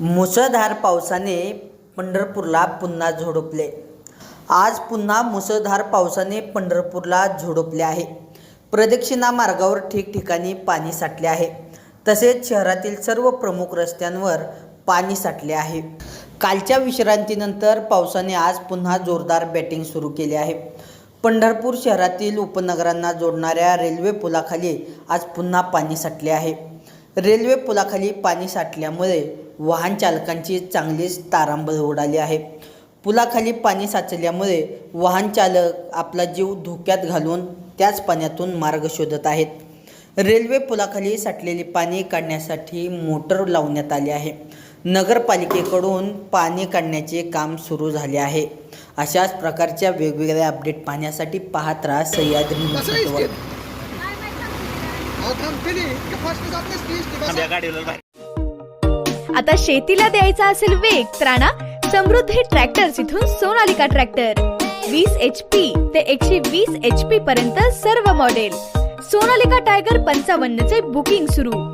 मुसळधार पावसाने पंढरपूरला पुन्हा झोडपले. आज पुन्हा मुसळधार पावसाने पंढरपूरला झोडपले आहे. प्रदक्षिणा मार्गावर ठिकठिकाणी पाणी साठले आहे. तसेच शहरातील सर्व प्रमुख रस्त्यांवर पाणी साठले आहे. कालच्या विश्रांतीनंतर पावसाने आज पुन्हा जोरदार बॅटिंग सुरू केली आहे. पंढरपूर शहरातील उपनगरांना जोडणाऱ्या रेल्वे पुलाखाली आज पुन्हा पाणी साठले आहे. रेल्वे पुलाखाली पाणी साठल्यामुळे वाहन चालकांची चांगलीच तारांबळ उडाली आहे. पुलाखाली पाणी साचल्यामुळे वाहन चालक आपला जीव धोक्यात घालून त्याच पाण्यातून मार्ग शोधत आहेत. रेल्वे पुलाखाली साठलेले पाणी काढण्यासाठी मोटर लावण्यात आले आहे. नगरपालिकेकडून पाणी काढण्याचे काम सुरू झाले आहे. अशाच प्रकारच्या वेगवेगळ्या अपडेट पाहण्यासाठी पाहत राहा सह्याद्री आता शेतीला द्यायचा असेल वेग तर आणा समृद्धी ट्रॅक्टर्स इथून सोनालिका ट्रॅक्टर वीस एच पी ते एकशे वीस एच पी पर्यंत सर्व मॉडेल सोनालिका टायगर पंचावन्न चे बुकिंग सुरू.